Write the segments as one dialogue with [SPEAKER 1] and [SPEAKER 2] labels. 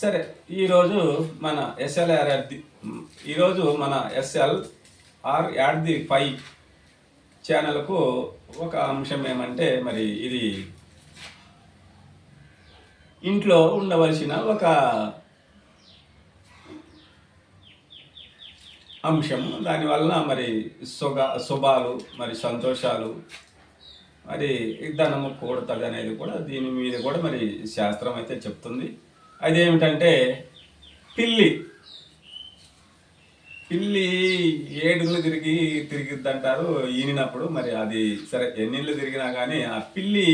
[SPEAKER 1] సరే ఈరోజు మన ఎస్ఎల్ఆర్ ది ఈరోజు మన SL R at the five ఛానల్కు ఒక అంశం ఏమంటే మరి ఇది ఇంట్లో ఉండవలసిన ఒక అంశం. దానివల్ల మరి సుగ శుభాలు మరి సంతోషాలు మరి ధనము కూడతది అనేది కూడా దీని మీద కూడా మరి శాస్త్రం అయితే చెప్తుంది. అదేమిటంటే పిల్లి. పిల్లి ఏడుళ్ళు తిరిగి తిరిగిద్దంటారు ఈనినప్పుడు. మరి అది సరే ఎన్నిళ్ళు తిరిగినా కానీ ఆ పిల్లి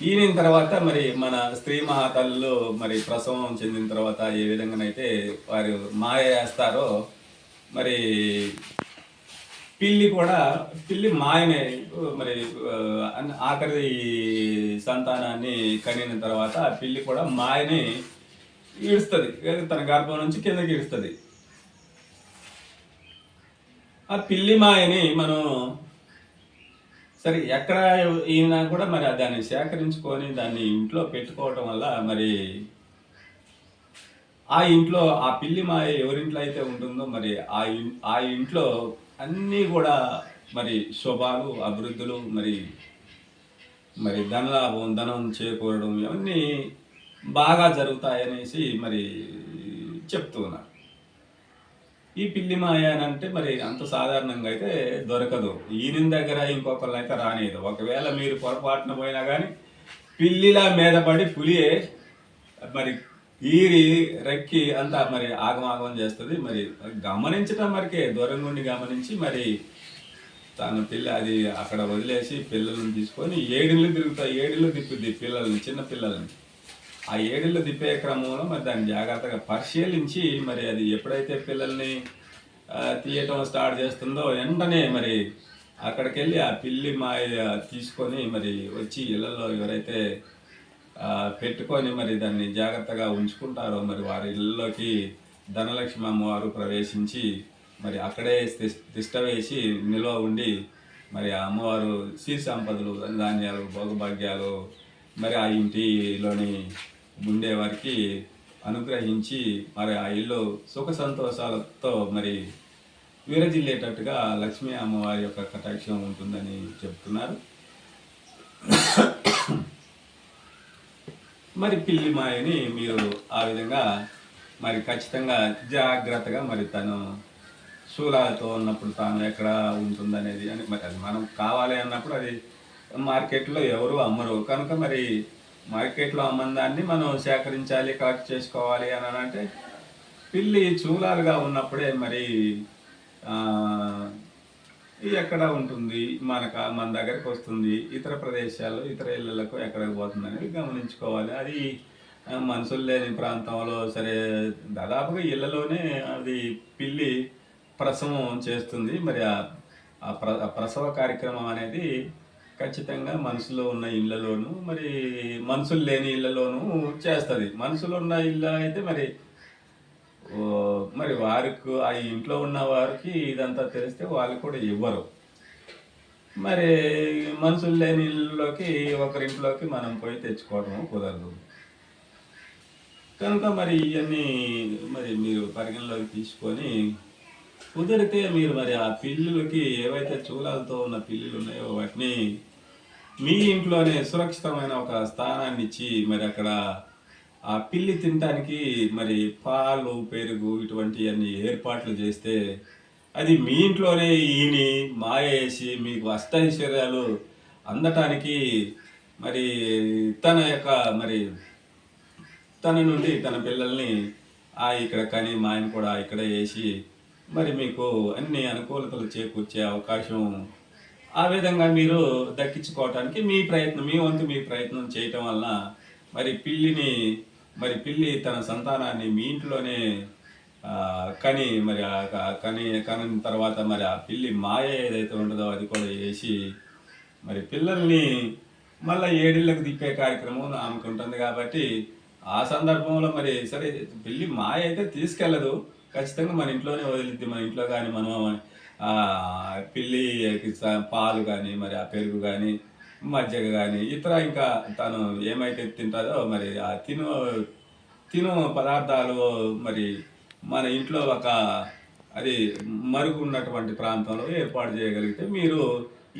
[SPEAKER 1] ఈనిన తర్వాత మరి మన స్త్రీ మహాతల్లు మరి ప్రసవం చెందిన తర్వాత ఏ విధంగానైతే వారు మాయ వేస్తారో మరి పిల్లి కూడా పిల్లి మాయమే మరి ఆఖరి సంతానాన్ని కనిన తర్వాత ఆ పిల్లి కూడా మాయని ఈడుస్తుంది. తన గర్భం నుంచి కిందకి ఈడుస్తుంది. ఆ పిల్లి మాయని మనం సరే ఎక్కడ ఈయన కూడా మరి దాన్ని సేకరించుకొని దాన్ని ఇంట్లో పెట్టుకోవటం వల్ల మరి ఆ ఇంట్లో ఆ పిల్లి మాయ ఎవరింట్లో అయితే ఉంటుందో మరి ఆ ఆ ఇంట్లో అన్నీ కూడా మరి శుభాలు అభివృద్ధులు మరి మరి ధనలాభం ధనం చేకూరడం ఇవన్నీ బాగా జరుగుతాయనేసి మరి చెప్తూ ఉన్నారు. ఈ పిల్లి మాయానంటే మరి అంత సాధారణంగా అయితే దొరకదు. ఈయన దగ్గర ఇంకొకళ్ళు అయితే రానేది. ఒకవేళ మీరు పొరపాటున పోయినా కానీ పిల్లిలా మీద పడి పులియే మరి ఈరి రెక్కి అంతా మరి ఆగమాగం చేస్తుంది. మరి గమనించటం మరికే దూరం నుండి గమనించి మరి తన పిల్ల అది అక్కడ వదిలేసి పిల్లల్ని తీసుకొని ఏడిళ్ళు తిరుగుతాయి ఏడిళ్ళు తిప్పుద్ది పిల్లల్ని చిన్న పిల్లల్ని. ఆ ఏడిళ్ళు తిప్పే క్రమంలో మరి దాన్ని జాగ్రత్తగా పరిశీలించి మరి అది ఎప్పుడైతే పిల్లల్ని తీయటం స్టార్ట్ చేస్తుందో వెంటనే మరి అక్కడికి వెళ్ళి ఆ పిల్లి మాయ తీసుకొని మరి వచ్చి ఇళ్ళల్లో ఎవరైతే పెట్టుకొని మరి దాన్ని జాగ్రత్తగా ఉంచుకుంటారో మరి వారి ఇళ్ళలోకి ధనలక్ష్మి అమ్మవారు ప్రవేశించి మరి అక్కడే తిస్- తిష్ట వేసి నిల్వ ఉండి మరి ఆ అమ్మవారు సిరి సంపదలు ధాన్యాలు భోగభాగ్యాలు మరి ఆ ఇంటిలోని ఉండే వారికి అనుగ్రహించి మరి ఆ ఇల్లు సుఖ సంతోషాలతో మరి విరజిల్లేటట్టుగా లక్ష్మీ అమ్మవారి యొక్క కటాక్షం ఉంటుందని చెప్తున్నారు. మరి పిల్లి మాయని మీరు ఆ విధంగా మరి ఖచ్చితంగా జాగ్రత్తగా మరి తను శూలాలతో ఉన్నప్పుడు తాను ఎక్కడ ఉంటుందనేది అని మరి అది మనం కావాలి అన్నప్పుడు అది మార్కెట్లో ఎవరు అమ్మరు. కనుక మరి మార్కెట్లో అమ్మని దాన్ని మనం సేకరించాలి కలెక్ట్ చేసుకోవాలి అని అంటే పిల్లి చూలాలుగా ఉన్నప్పుడే మరి ఎక్కడ ఉంటుంది? మనకు? మన దగ్గరకు వస్తుంది. ఇతర ప్రదేశాల్లో ఇతర ఇళ్ళకు ఎక్కడికి పోతుంది అనేది గమనించుకోవాలి. అది మనుషులు లేని ప్రాంతంలో సరే దాదాపుగా ఇళ్ళలోనే అది పిల్లి ప్రసవం చేస్తుంది. మరి ఆ- ప్ర ప్రసవ కార్యక్రమం అనేది ఖచ్చితంగా మనసులో ఉన్న ఇళ్ళలోనూ మరి మనుషులు లేని ఇళ్ళలోనూ చేస్తుంది. మనుషులు ఉన్న ఇళ్ళ అయితే మరి మరి వారికి ఆ ఇంట్లో ఉన్న వారికి ఇదంతా తెలిస్తే వాళ్ళు కూడా ఇవ్వరు. మరి మనుషులు లేని ఇళ్ళలోకి ఒకరింట్లోకి మనం పోయి తెచ్చుకోవడం కుదరదు. కనుక మరి ఇవన్నీ మరి మీరు పరిగణలోకి తీసుకొని కుదిరితే మీరు మరి ఆ పిల్లులకి ఏవైతే చూలాలతో ఉన్న పిల్లులు ఉన్నాయో వాటిని మీ ఇంట్లోనే సురక్షితమైన ఒక స్థానాన్ని ఇచ్చి మరి అక్కడ ఆ పిల్లి తినటానికి మరి పాలు పెరుగు ఇటువంటివన్నీ ఏర్పాట్లు చేస్తే అది మీ ఇంట్లోనే ఈని మాయ వేసి మీకు అష్టైశ్వర్యాలు అందటానికి మరి తన యొక్క మరి తన నుండి తన పిల్లల్ని ఆ ఇక్కడ కానీ మా ఆయన కూడా ఇక్కడ వేసి మరి మీకు అన్ని అనుకూలతలు చేకూర్చే అవకాశం ఆ విధంగా మీరు దక్కించుకోవటానికి మీ ప్రయత్నం మీ వంతు మీ ప్రయత్నం చేయటం వలన మరి పిల్లిని మరి పిల్లి తన సంతానాన్ని మీ ఇంట్లోనే కని మరి ఆ కని కనిన తర్వాత మరి ఆ పిల్లి మాయ ఏదైతే ఉంటుందో అది కూడా వేసి మరి పిల్లల్ని మళ్ళీ ఏడిళ్ళకు తిప్పే కార్యక్రమం ఆమెకు ఉంటుంది కాబట్టి ఆ సందర్భంలో మరి సరే పిల్లి మాయ అయితే తీసుకెళ్ళదు. ఖచ్చితంగా మన ఇంట్లోనే వదిలిద్ది. మన ఇంట్లో కానీ మనం ఆ, పిల్లికి పాలు కానీ మరి ఆ పెరుగు కానీ మజ్జిగ కానీ ఇతర ఇంకా తను ఏమైతే తింటుందో మరి ఆ తిను తిను పదార్థాలు మరి మన ఇంట్లో ఒక అది మరుగు ఉన్నటువంటి ప్రాంతంలో ఏర్పాటు చేయగలిగితే మీరు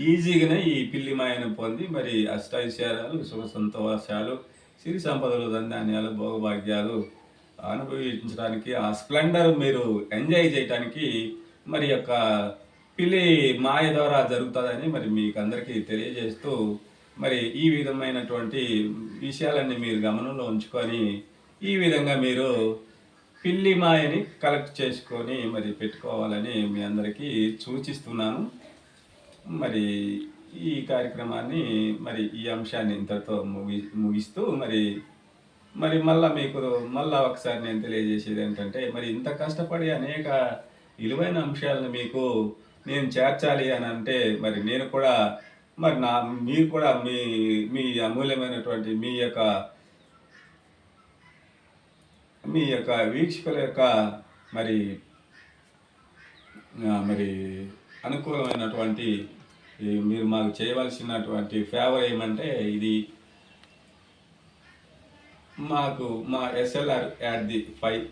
[SPEAKER 1] ఈజీగానే ఈ పిల్లి మాయను పొంది మరి అష్టైశ్వర్యాలు సుఖ సంతోషాలు సిరి సంపదలు ధన్యాన్యాలు భోగభాగ్యాలు అనుభవించడానికి ఆ స్ప్లెండర్ మీరు ఎంజాయ్ చేయడానికి మరి యొక్క పిల్లి మాయ ద్వారా జరుగుతుందని మరి మీకు అందరికీ తెలియజేస్తూ మరి ఈ విధమైనటువంటి విషయాలన్నీ మీరు గమనంలో ఉంచుకొని ఈ విధంగా మీరు పిల్లి మాయని కలెక్ట్ చేసుకొని మరి పెట్టుకోవాలని మీ అందరికీ సూచిస్తున్నాను. మరి ఈ కార్యక్రమాన్ని మరి ఈ అంశాన్ని ఇంతటితో ముగి ముగిస్తూ మరి మరి మళ్ళా మీకు మళ్ళా ఒకసారి నేను తెలియజేసేది ఏంటంటే మరి ఇంత కష్టపడి అనేక విలువైన అంశాలను మీకు నేను చేర్చాలి అని అంటే మరి నేను కూడా మరి నా మీరు కూడా మీ మీ అమూల్యమైనటువంటి మీ యొక్క మీ యొక్క వీక్షకుల యొక్క మరి మరి అనుకూలమైనటువంటి మీరు మాకు చేయవలసినటువంటి ఫేవర్ ఏమంటే ఇది మాకు మా SLR at the five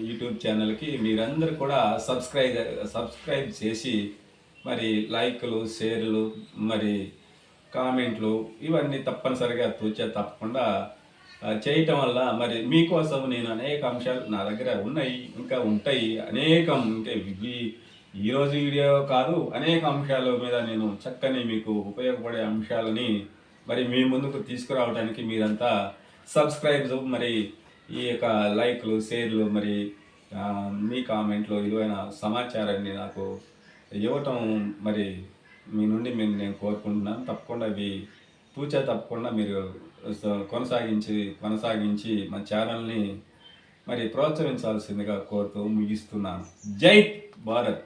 [SPEAKER 1] YouTube ఛానల్కి మీరందరూ కూడా సబ్స్క్రైబ్ సబ్స్క్రైబ్ చేసి మరి లైక్లు షేర్లు మరి కామెంట్లు ఇవన్నీ తప్పనిసరిగా తూచే తప్పకుండా చేయటం వల్ల మరి మీకోసం నేను అనేక అంశాలు నా దగ్గర ఉన్నాయి ఇంకా ఉంటాయి. అనేకం అంటే ఇవి ఈరోజు వీడియో కాదు అనేక అంశాల మీద నేను చక్కని మీకు ఉపయోగపడే అంశాలని మరి మీ ముందుకు తీసుకురావడానికి మీరంతా సబ్స్క్రైబ్ మరి ఈ యొక్క లైక్లు షేర్లు మరి మీ కామెంట్లు విలువైన సమాచారాన్ని నాకు ఇవ్వటం మరి మీ నుండి మేము నేను కోరుకుంటున్నాను. తప్పకుండా ఇవి తూచా తప్పకుండా మీరు కొనసాగించి కొనసాగించి మా ఛానల్ని మరి ప్రోత్సహించాల్సిందిగా కోరుతూ ముగిస్తున్నాను. జై భారత్!